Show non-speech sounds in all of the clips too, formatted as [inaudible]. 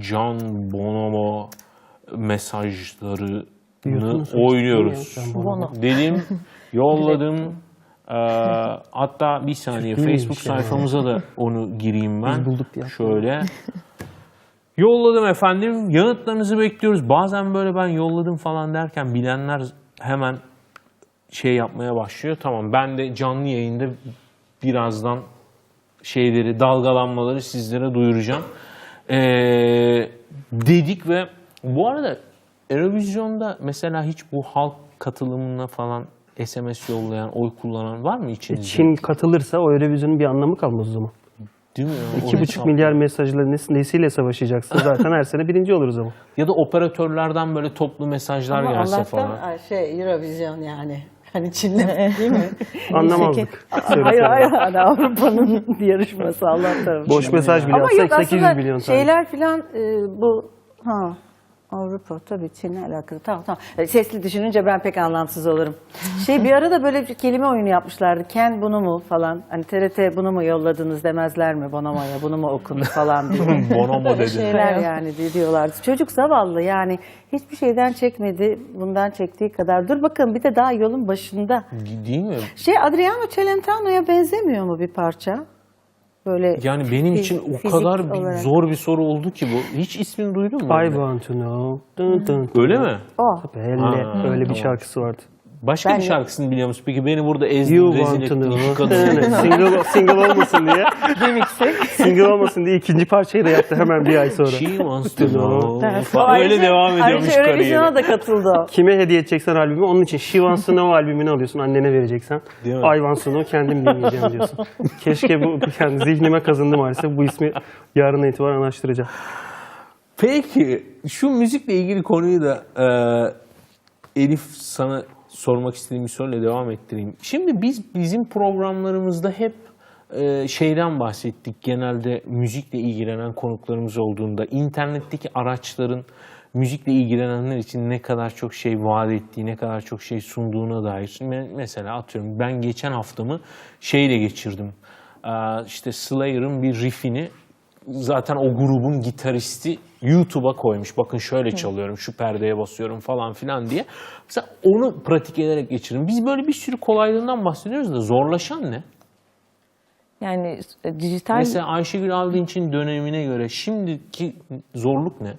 Can Bonomo mesajlarını Diyorsunuz, oynuyoruz. Dedim, [laughs] yolladım. Ee, hatta bir saniye miymiş Facebook yani? sayfamıza da onu gireyim ben. Biz bulduk diye. Şöyle. [laughs] Yolladım efendim. Yanıtlarınızı bekliyoruz. Bazen böyle ben yolladım falan derken bilenler hemen şey yapmaya başlıyor. Tamam ben de canlı yayında birazdan şeyleri, dalgalanmaları sizlere duyuracağım. Ee, dedik ve bu arada Eurovision'da mesela hiç bu halk katılımına falan SMS yollayan, oy kullanan var mı içinizde? Çin katılırsa o Eurovision'un bir anlamı kalmaz o zaman. Değil mi? ya? 2,5 hesap- milyar mesajla nes- nesiyle savaşacaksın zaten her sene birinci oluruz ama. Ya da operatörlerden böyle toplu mesajlar Ama gelse Allah'tan falan. ay, şey Eurovision yani. Hani Çin'le değil mi? [laughs] Anlamazdık. hayır hayır hani Avrupa'nın [laughs] yarışması Allah'tan. Boş mesaj bile Ama yok atsak 800 aslında milyon tane. şeyler filan e, bu ha Avrupa tabii Çin'le alakalı. Tamam tamam. E, Sesli düşününce ben pek anlamsız olurum. [laughs] Şey bir arada böyle bir kelime oyunu yapmışlardı. Ken bunu mu falan. Hani TRT bunu mu yolladınız demezler mi Bonomo'ya bunu mu okundu falan diye. [laughs] Bonomo dedi. şeyler yani di- diyorlardı. Çocuk zavallı yani hiçbir şeyden çekmedi. Bundan çektiği kadar. Dur bakalım bir de daha yolun başında. Değil mi? Şey Adriano Celentano'ya benzemiyor mu bir parça? Böyle Yani benim için o kadar bir olarak. zor bir soru oldu ki bu. Hiç ismini duydun mu? I want to know. Dun dun. Öyle mi? O. Belli. Ha, Öyle bir şarkısı vardı. Başka Ben bir şarkısını biliyor musun? Peki beni burada ezdin, You rezil ettin. [laughs] single, single olmasın diye. [laughs] single olmasın diye ikinci parçayı da yaptı hemen bir ay sonra. She wants to know. Öyle devam ediyormuş Ayrıca Eurovision'a kariyeri. da katıldı. Kime hediye edeceksen albümü onun için She Wants to Know albümünü alıyorsun annene vereceksen. Değil mi? I Want to Know kendim dinleyeceğim diyorsun. Keşke bu yani zihnime kazındı maalesef bu ismi yarına itibaren araştıracağım. Peki şu müzikle ilgili konuyu da e, Elif sana sormak istediğim bir soruyla devam ettireyim. Şimdi biz bizim programlarımızda hep e, şeyden bahsettik. Genelde müzikle ilgilenen konuklarımız olduğunda internetteki araçların müzikle ilgilenenler için ne kadar çok şey vaat ettiği, ne kadar çok şey sunduğuna dair. Me- Mesela atıyorum ben geçen haftamı şeyle geçirdim. İşte Slayer'ın bir riffini zaten o grubun gitaristi YouTube'a koymuş. Bakın şöyle çalıyorum, şu perdeye basıyorum falan filan diye. Mesela onu pratik ederek geçirdim. Biz böyle bir sürü kolaylığından bahsediyoruz da zorlaşan ne? Yani e, dijital Mesela Ayşegül Aldinç'in dönemine göre şimdiki zorluk ne?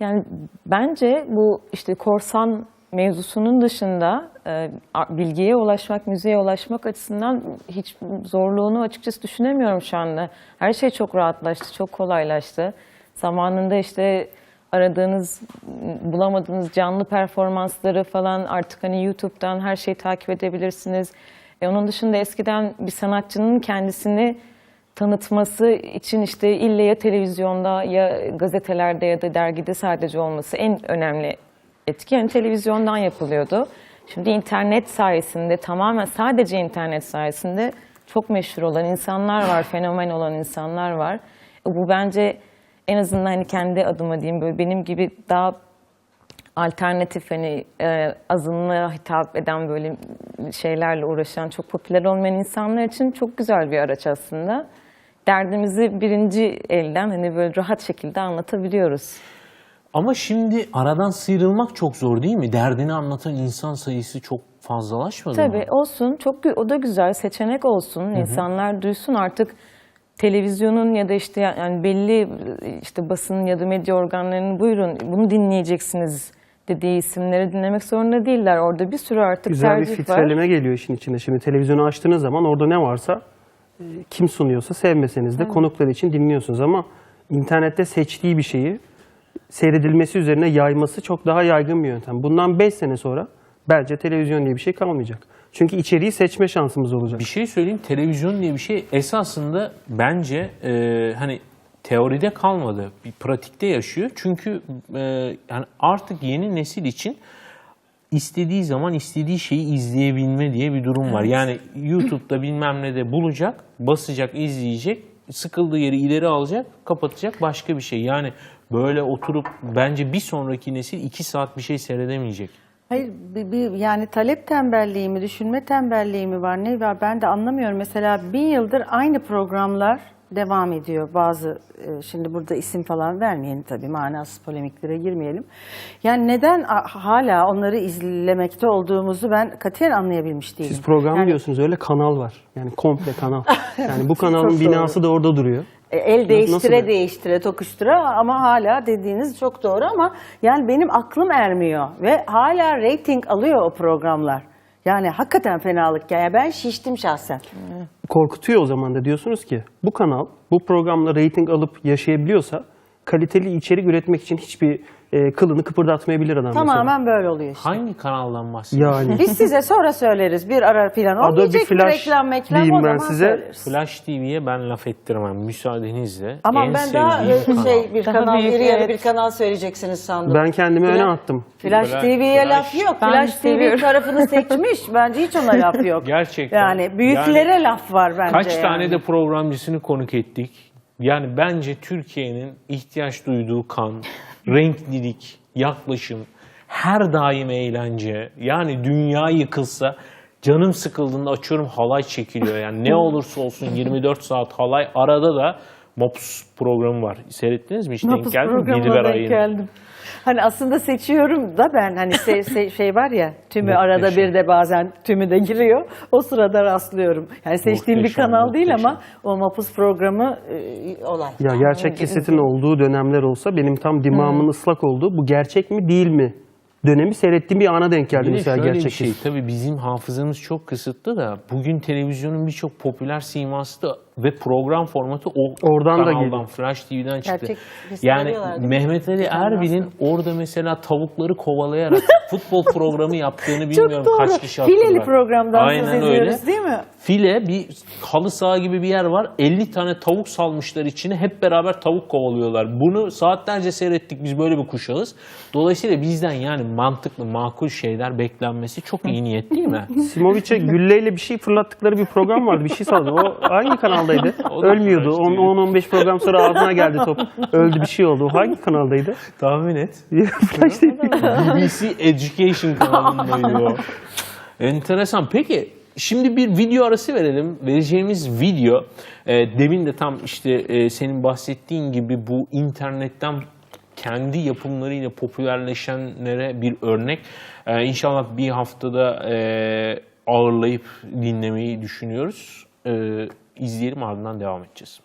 yani bence bu işte korsan mevzusunun dışında e, bilgiye ulaşmak, müziğe ulaşmak açısından hiç zorluğunu açıkçası düşünemiyorum şu anda. Her şey çok rahatlaştı, çok kolaylaştı. Zamanında işte aradığınız, bulamadığınız canlı performansları falan artık hani YouTube'dan her şeyi takip edebilirsiniz. E, onun dışında eskiden bir sanatçının kendisini tanıtması için işte ille ya televizyonda ya gazetelerde ya da dergide sadece olması en önemli etki yani televizyondan yapılıyordu. Şimdi internet sayesinde tamamen sadece internet sayesinde çok meşhur olan insanlar var, [laughs] fenomen olan insanlar var. Bu bence en azından hani kendi adıma diyeyim böyle benim gibi daha alternatif hani e, azınlığa hitap eden böyle şeylerle uğraşan çok popüler olmayan insanlar için çok güzel bir araç aslında. Derdimizi birinci elden hani böyle rahat şekilde anlatabiliyoruz. Ama şimdi aradan sıyrılmak çok zor değil mi? Derdini anlatan insan sayısı çok fazlalaşmadı mı? Tabii olsun çok o da güzel seçenek olsun insanlar duysun artık televizyonun ya da işte yani belli işte basın ya da medya organlarının buyurun bunu dinleyeceksiniz dediği isimleri dinlemek zorunda değiller. Orada bir sürü artık Güzel bir tercih var. filtreleme geliyor işin içinde. Şimdi televizyonu açtığınız zaman orada ne varsa e, kim sunuyorsa sevmeseniz de konukları için dinliyorsunuz ama internette seçtiği bir şeyi seyredilmesi üzerine yayması çok daha yaygın bir yöntem. Bundan 5 sene sonra bence televizyon diye bir şey kalmayacak. Çünkü içeriği seçme şansımız olacak. Bir şey söyleyeyim televizyon diye bir şey esasında bence e, hani teoride kalmadı bir pratikte yaşıyor çünkü e, yani artık yeni nesil için istediği zaman istediği şeyi izleyebilme diye bir durum var. Yani YouTube'da bilmem ne de bulacak, basacak, izleyecek, sıkıldığı yeri ileri alacak, kapatacak başka bir şey. Yani böyle oturup bence bir sonraki nesil iki saat bir şey seyredemeyecek. Hayır bir, bir- yani talep tembelliği mi, düşünme tembelliği mi var, ne var ben de anlamıyorum. Mesela bin yıldır aynı programlar devam ediyor. Bazı e, şimdi burada isim falan vermeyelim tabii manasız polemiklere girmeyelim. Yani neden hala onları izlemekte olduğumuzu ben katiyen anlayabilmiş değilim. Siz program Yani, diyorsunuz öyle kanal var. Yani komple kanal. [laughs] Yani bu kanalın binası da orada duruyor. e, El Nasıl değiştire böyle? değiştire tokuştura ama hala dediğiniz çok doğru ama yani benim aklım ermiyor ve hala reyting alıyor o programlar. Yani hakikaten fenalık ya. Yani ben şiştim şahsen. Korkutuyor o zaman da diyorsunuz ki bu kanal bu programla reyting alıp yaşayabiliyorsa kaliteli içerik üretmek için hiçbir e, kılını kıpırdatmayabilir adam mesela. Tamamen böyle oluyor işte. Hangi kanaldan bahsediyorsun? Yani Biz size sonra söyleriz. Bir ara filan Adobe olmayacak bir Flash reklam meklam diyeyim o ben zaman size. söyleriz. Flash TV'ye ben laf ettirmem müsaadenizle. Ama En ben daha sevdiğim e, kanal. şey bir Daha kanal büyük, iri yarı evet. bir kanal söyleyeceksiniz sandım. ben kendimi öne attım. Flash Flash- TV'ye Flash- laf yok. Ben Flash TV seviyorum. tarafını seçmiş. [laughs] Bence hiç ona laf yok. Gerçekten. Yani büyüklere laf var bence. Kaç yani. tane de programcısını konuk ettik. Yani bence Türkiye'nin ihtiyaç duyduğu kan, [laughs] renklilik, yaklaşım, her daim eğlence. Yani dünya yıkılsa canım sıkıldığında açıyorum halay çekiliyor. Yani ne olursa olsun 24 saat halay. Arada da Mops programı var. Seyrettiniz mi? Hiç denk Mapus geldi mi? Dilber denk Ayın. geldim. Hani aslında seçiyorum da ben hani se- se- şey var ya tümü arada Muhteşem. bir de bazen tümü de giriyor. O sırada rastlıyorum. Yani seçtiğim bir Muhteşem, kanal değil muhteşem. ama o Mapus programı e, olay. Ya gerçek kesetin olduğu dönemler olsa benim tam dimağımın ıslak olduğu bu gerçek mi değil mi dönemi seyrettiğim bir ana denk geldi Bir mesela şöyle gerçek bir şey, tabii bizim hafızamız çok kısıtlı da bugün televizyonun birçok popüler siması da ve program formatı o Oradan da kanaldan, geliyor. Flash TV'den çıktı. Gerçek yani? Mehmet Ali Erbil'in orada mesela tavukları kovalayarak [laughs] futbol programı yaptığını bilmiyorum Çok doğru. kaç kişi hatırlar. Fileli programdan Aynen söz öyle. ediyoruz değil mi? File bir halı saha gibi bir yer var. 50 tane tavuk salmışlar içine. Hep beraber tavuk kovalıyorlar. Bunu saatlerce seyrettik. Biz böyle bir kuşağız. Dolayısıyla bizden yani mantıklı, makul şeyler beklenmesi çok iyi niyet değil mi? Simoviç'e gülleyle bir şey fırlattıkları bir program vardı. Bir şey saldı. O hangi kanaldaydı? [laughs] Ölmüyordu. Flash TV. 10-15 program sonra ağzına geldi top. Öldü bir şey oldu. Hangi kanaldaydı? Tahmin et. [laughs] Flash TV. BBC Education kanalındaydı o. Enteresan. Peki şimdi bir video arası verelim. Vereceğimiz video e, demin de tam işte e, senin bahsettiğin gibi bu internetten kendi yapımlarıyla popülerleşenlere bir örnek. E, inşallah bir haftada e, ağırlayıp dinlemeyi düşünüyoruz. E, izleyelim ardından devam edeceğiz.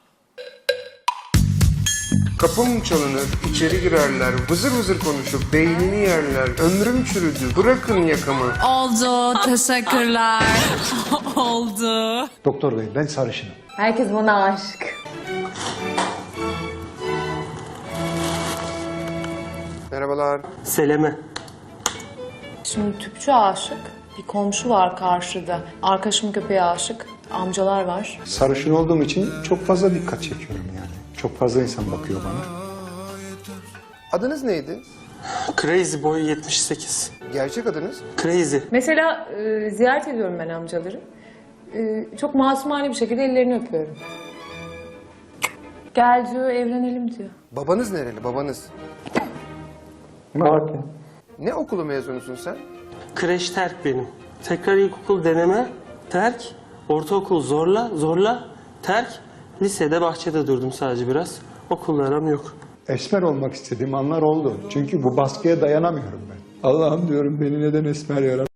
Kapım çalınır, içeri girerler, vızır vızır konuşup beynini yerler. Ömrüm çürüdü, bırakın yakamı. Oldu. Teşekkürler. [laughs] Oldu. Doktor bey ben sarışınım. Herkes bana aşık. Merhabalar. Seleme. Şimdi tüpçü aşık. Bir komşu var karşıda. Arkadaşımın köpeği aşık. Amcalar var. Sarışın olduğum için çok fazla dikkat çekiyorum yani. Çok fazla insan bakıyor bana. Adınız neydi? Crazy Boy 78. Gerçek adınız? Crazy. Mesela e, ziyaret ediyorum ben amcaları. E, çok masumane bir şekilde ellerini öpüyorum. Gel diyor, evlenelim diyor. Babanız nereli, babanız? Malatya. Ne okulu mezunusun sen? Kreş terk benim. Tekrar ilkokul deneme, terk. Ortaokul zorla, zorla, terk. Lisede bahçede durdum sadece biraz. Okulla aram yok. Esmer olmak istediğim anlar oldu. Çünkü bu baskıya dayanamıyorum ben. Allah'ım diyorum beni neden esmer yarattın?